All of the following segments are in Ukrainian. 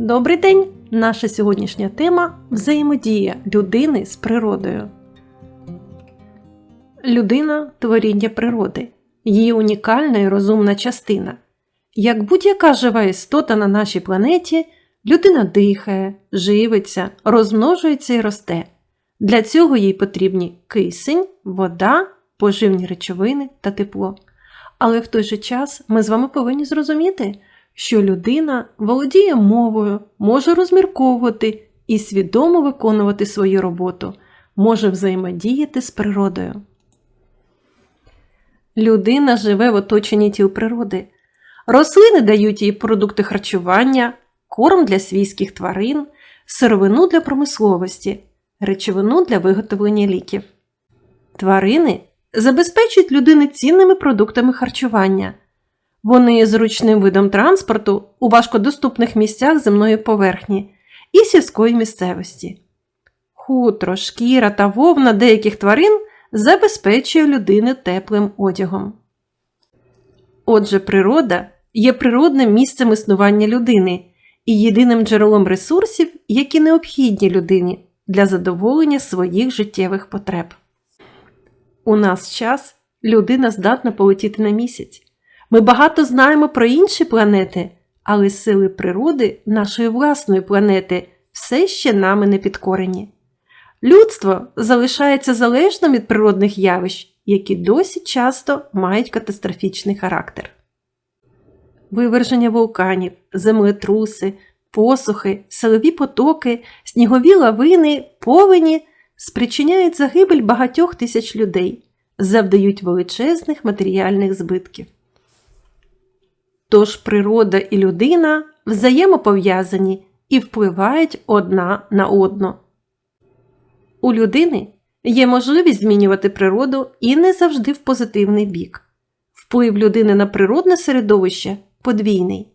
Добрий день! Наша сьогоднішня тема взаємодія людини з природою. Людина творіння природи, її унікальна і розумна частина. Як будь-яка жива істота на нашій планеті, людина дихає, живиться, розмножується і росте. Для цього їй потрібні кисень, вода, поживні речовини та тепло. Але в той же час ми з вами повинні зрозуміти, що людина володіє мовою, може розмірковувати і свідомо виконувати свою роботу, може взаємодіяти з природою. Людина живе в оточенні тіл природи. Рослини дають їй продукти харчування, корм для свійських тварин, сировину для промисловості, речовину для виготовлення ліків. Тварини забезпечують людини цінними продуктами харчування. Вони є зручним видом транспорту у важкодоступних місцях земної поверхні і сільської місцевості. Хутро, шкіра та вовна деяких тварин забезпечує людини теплим одягом. Отже, природа є природним місцем існування людини і єдиним джерелом ресурсів, які необхідні людині для задоволення своїх життєвих потреб. У нас час людина здатна полетіти на місяць. Ми багато знаємо про інші планети, але сили природи нашої власної планети все ще нами не підкорені. Людство залишається залежним від природних явищ, які досить часто мають катастрофічний характер. Виверження вулканів, землетруси, посухи, силові потоки, снігові лавини, повені спричиняють загибель багатьох тисяч людей, завдають величезних матеріальних збитків. Тож природа і людина взаємопов'язані і впливають одна на одну. У людини є можливість змінювати природу і не завжди в позитивний бік. Вплив людини на природне середовище подвійний.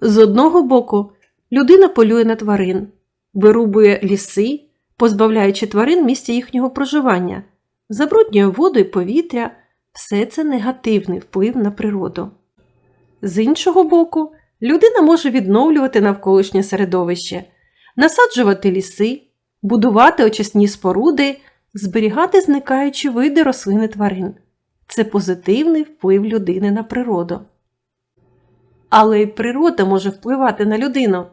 З одного боку, людина полює на тварин, вирубує ліси, позбавляючи тварин місця їхнього проживання, забруднює воду і повітря все це негативний вплив на природу. З іншого боку, людина може відновлювати навколишнє середовище, насаджувати ліси, будувати очисні споруди, зберігати зникаючі види рослин і тварин. Це позитивний вплив людини на природу. Але й природа може впливати на людину.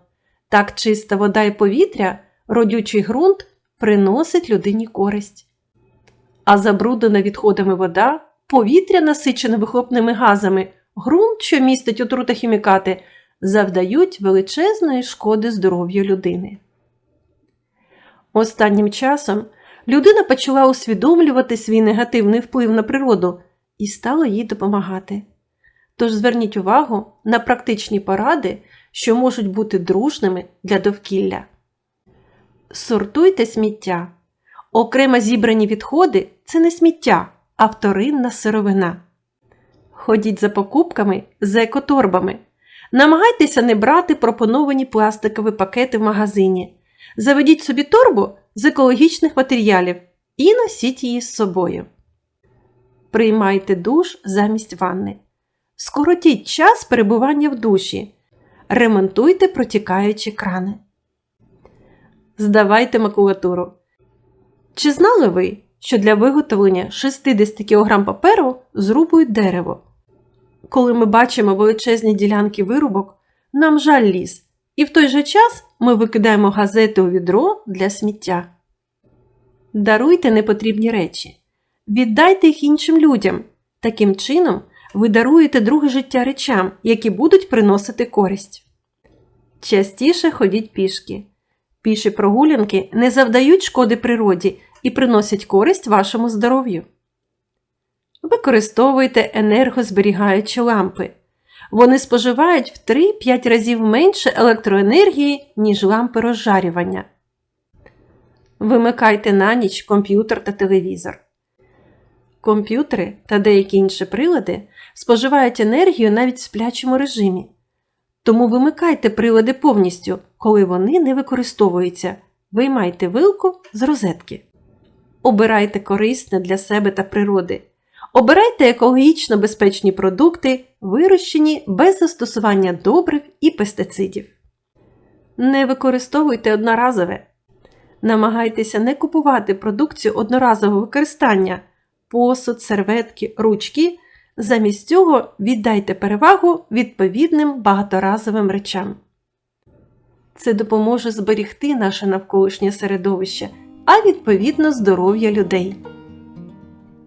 Так чиста вода і повітря, родючий ґрунт приносить людині користь. А забруднена відходами вода, повітря, насичене вихлопними газами, ґрунт, що містить отрутохімікати, завдають величезної шкоди здоров'ю людини. Останнім часом людина почала усвідомлювати свій негативний вплив на природу і стала їй допомагати. Тож зверніть увагу на практичні поради, що можуть бути дружними для довкілля. Сортуйте сміття. Окремо зібрані відходи це не сміття, а вторинна сировина. Ходіть за покупками з екоторбами. Намагайтеся не брати пропоновані пластикові пакети в магазині. Заведіть собі торбу з екологічних матеріалів і носіть її з собою. Приймайте душ замість ванни. Скоротіть час перебування в душі. Ремонтуйте протікаючі крани. Здавайте макулатуру. Чи знали ви, що для виготовлення 60 кг паперу зрубують дерево? Коли ми бачимо величезні ділянки вирубок, нам жаль ліс, і в той же час ми викидаємо газети у відро для сміття. Даруйте непотрібні речі, віддайте їх іншим людям. Таким чином, ви даруєте друге життя речам, які будуть приносити користь. Частіше ходіть пішки. Піші прогулянки не завдають шкоди природі і приносять користь вашому здоров'ю. Використовуйте енергозберігаючі лампи. Вони споживають в 3-5 разів менше електроенергії, ніж лампи розжарювання. Вимикайте на ніч комп'ютер та телевізор. Комп'ютери та деякі інші прилади споживають енергію навіть в сплячому режимі. Тому вимикайте прилади повністю, коли вони не використовуються. Виймайте вилку з розетки. Обирайте корисне для себе та природи. Обирайте екологічно безпечні продукти, вирощені без застосування добрив і пестицидів. Не використовуйте одноразове. Намагайтеся не купувати продукцію одноразового використання посуд, серветки, ручки. Замість цього віддайте перевагу відповідним багаторазовим речам. Це допоможе зберегти наше навколишнє середовище, а відповідно здоров'я людей.